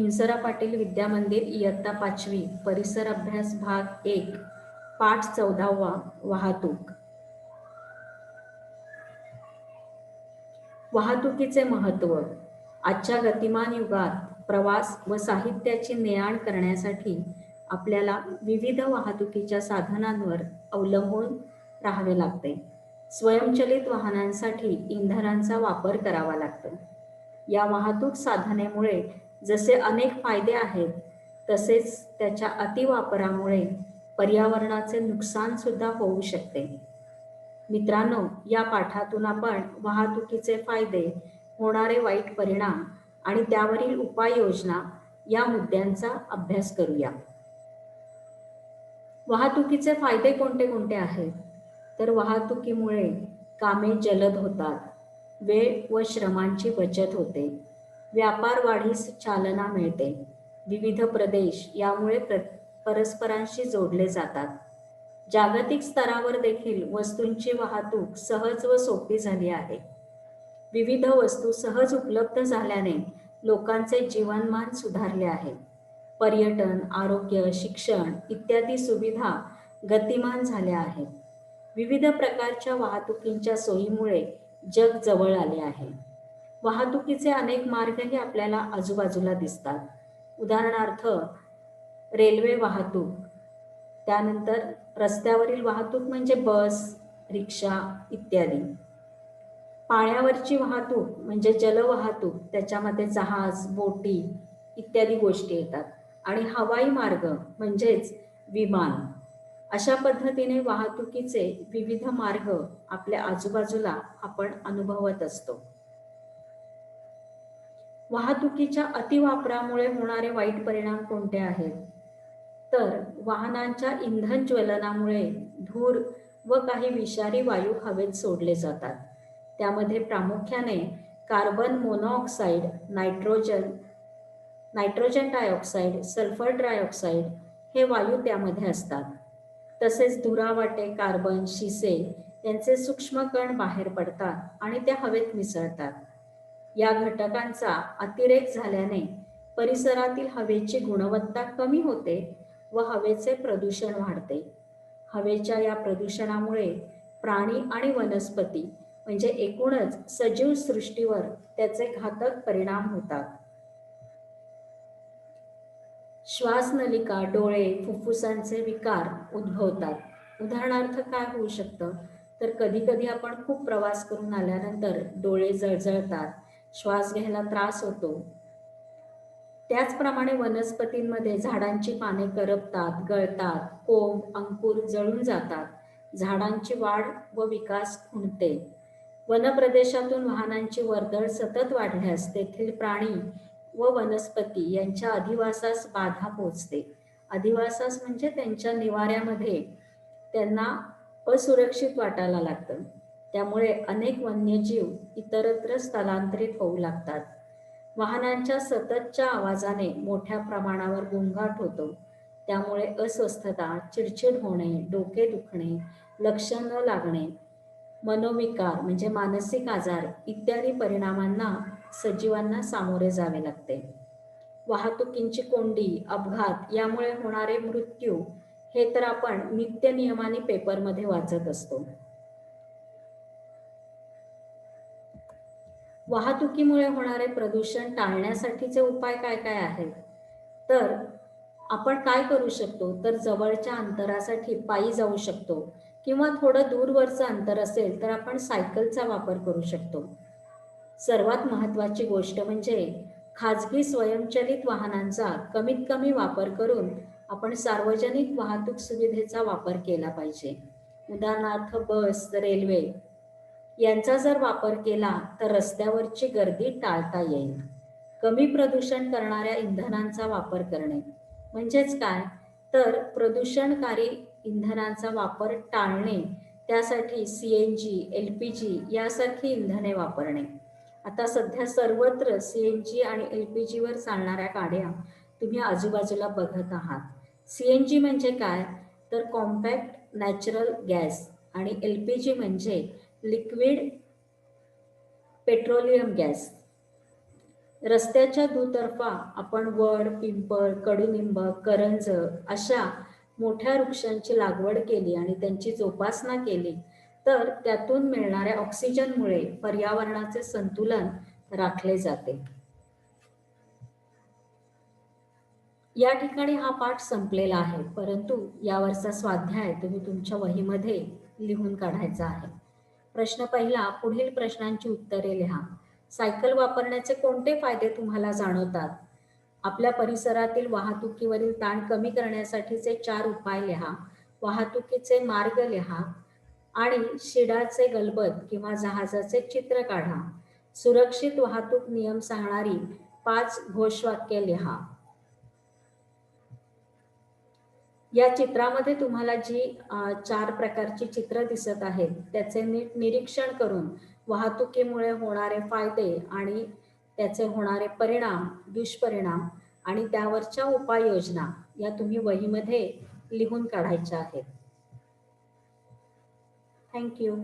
हिंसरा पाटील विद्या मंदिर इयत्ता पाचवी परिसर अभ्यास भाग एक पाठ चौदावा वाहतूक वाहतुकीचे महत्त्व आजच्या गतिमान युगात प्रवास व साहित्याची ने-आण करण्यासाठी आपल्याला विविध वाहतुकीच्या साधनांवर अवलंबून राहावे लागते. स्वयंचलित वाहनांसाठी इंधनांचा वापर करावा लागतो. या वाहतूक साधनेमुळे जसे अनेक फायदे आहेत, तसेच त्याच्या अतिवापरामुळे पर्यावरणाचे नुकसान सुद्धा होऊ शकते. मित्रांनो, या पाठातून आपण वाहतुकीचे फायदे, होणारे वाईट परिणाम आणि त्यावरील उपाययोजना या मुद्द्यांचा अभ्यास करूया. वाहतुकीचे फायदे कोणते कोणते आहेत? तर वाहतुकीमुळे कामे जलद होतात, वेळ व श्रमांची बचत होते, व्यापार वाढीस चालना मिळते, विविध प्रदेश यामुळे प्र परस्परांशी जोडले जातात. जागतिक स्तरावर देखील वस्तूंची वाहतूक सहज व सोपी झाली आहे. विविध वस्तू सहज उपलब्ध झाल्याने लोकांचे जीवनमान सुधारले आहे. पर्यटन, आरोग्य, शिक्षण इत्यादी सुविधा गतिमान झाल्या आहेत. विविध प्रकारच्या वाहतुकींच्या सोयीमुळे जग जवळ आले आहे. वाहतुकीचे अनेक मार्गही आपल्याला आजूबाजूला दिसतात. उदाहरणार्थ रेल्वे वाहतूक, त्यानंतर रस्त्यावरील वाहतूक म्हणजे बस, रिक्षा इत्यादी. पाण्यावरची वाहतूक म्हणजे जलवाहतूक, त्याच्यामध्ये जहाज, बोटी इत्यादी गोष्टी येतात. आणि हवाई मार्ग म्हणजेच विमान. अशा पद्धतीने वाहतुकीचे विविध मार्ग आपल्या आजूबाजूला आपण अनुभवत असतो. वाहतुकीच्या अतिवापरामुळे होणारे वाईट परिणाम कोणते आहेत? तर वाहनांच्या इंधन ज्वलनामुळे धूर व काही विषारी वायू हवेत सोडले जातात. त्यामध्ये प्रामुख्याने carbon monoxide, nitrogen nitrogen dioxide, sulphur dioxide हे वायू त्यामध्ये असतात. तसेच धुरावाटे कार्बन, शिसे यांचे सूक्ष्म कण बाहेर पडतात आणि त्या हवेत मिसळतात. या घटकांचा अतिरेक झाल्याने परिसरातील हवेची गुणवत्ता कमी होते व हवेचे प्रदूषण वाढते. हवेच्या या प्रदूषणामुळे प्राणी आणि वनस्पती म्हणजे एकूणच सजीव सृष्टीवर त्याचे घातक परिणाम होतात. श्वासनलिका, डोळे, फुफ्फुसांचे विकार उद्भवतात. उदाहरणार्थ काय होऊ शकतं? तर कधी कधी आपण खूप प्रवास करून आल्यानंतर डोळे जळजळतात, श्वास घ्यायला त्रास होतो. त्याचप्रमाणे वनस्पतींमध्ये झाडांची पाने करपतात, गळतात, कोंब, अंकुर जळून जातात, झाडांची वाढ व विकास खुंटते. वनप्रदेशातून वाहनांची वर्दळ सतत वाढल्यास तेथील प्राणी व वनस्पती यांच्या अधिवासास बाधा पोहोचते. अधिवासास म्हणजे त्यांच्या निवाऱ्यामध्ये त्यांना असुरक्षित वाटायला लागतं. त्यामुळे अनेक वन्यजीव इतरत्र स्थलांतरित होऊ लागतात. वाहनांच्या सततच्या आवाजाने मोठ्या प्रमाणावर गोंगाट होतो. त्यामुळे अस्वस्थता, चिडचिड होणे, डोके दुखणे, लक्ष न लागणे, मनोविकार म्हणजे मानसिक आजार इत्यादी परिणामांना सजीवांना सामोरे जावे लागते. वाहतुकींची कोंडी, अपघात यामुळे होणारे मृत्यू हे तर आपण नित्य नियमाने पेपरमध्ये वाचत असतो. वाहतुकीमुळे होणारे प्रदूषण टाळण्यासाठीचे उपाय काय काय आहेत? तर आपण काय करू शकतो? तर जवळच्या अंतरासाठी पायी जाऊ शकतो किंवा थोडं दूरवरचं अंतर असेल तर आपण सायकलचा वापर करू शकतो. सर्वात महत्त्वाची गोष्ट म्हणजे खाजगी स्वयंचलित वाहनांचा कमीत कमी वापर करून आपण सार्वजनिक वाहतूक सुविधेचा वापर केला पाहिजे. उदाहरणार्थ बस, रेल्वे यांचा जर वापर केला तर रस्त्यावरची गर्दी टाळता येईल. कमी प्रदूषण करणाऱ्या इंधनांचा वापर करणे म्हणजेच काय? तर प्रदूषणकारी इंधनांचा वापर टाळणे त्यासाठी सी एन जी एलपीजी यासारखी इंधने वापरणे. आता सध्या सर्वत्र सी एन जी आणि एलपीजीवर चालणाऱ्या गाड्या तुम्ही आजूबाजूला बघत आहात. सीएनजी म्हणजे काय? तर कॉम्पॅक्ट नॅचरल गॅस आणि एल पी जी म्हणजे लिक्विड पेट्रोलियम गॅस. रस्त्याच्या दुतर्फा आपण वड पिंपळ कडुनिंब करंज अशा मोठ्या वृक्षांची लागवड केली आणि त्यांची जोपासना केली तर त्यातून मिळणाऱ्या ऑक्सिजनमुळे पर्यावरणाचे संतुलन राखले जाते या ठिकाणी हा पाठ संपलेला आहे परंतु यावरचा स्वाध्याय तुम्ही तुमच्या वहीमध्ये लिहून काढायचा आहे प्रश्न पहिला पुढील प्रश्नांची उत्तरे लिहा. सायकल वापरण्याचे कोणते फायदे तुम्हाला जाणवतात? आपल्या परिसरातील वाहतुकीवरील ताण कमी करण्यासाठीचे चार उपाय लिहा. वाहतुकीचे मार्ग लिहा आणि शिडाचे गलबत किंवा जहाजाचे चित्र काढा. सुरक्षित वाहतूक नियम सांगणारी पाच घोषवाक्य लिहा. या चित्रामध्ये तुम्हाला जी चार प्रकारची चित्र दिसत आहेत त्याचे नीट निरीक्षण करून वाहतुकीमुळे होणारे फायदे आणि त्याचे होणारे परिणाम दुष्परिणाम आणि त्यावरच्या उपाययोजना या तुम्ही वहीमध्ये लिहून काढायच्या आहेत. थँक्यू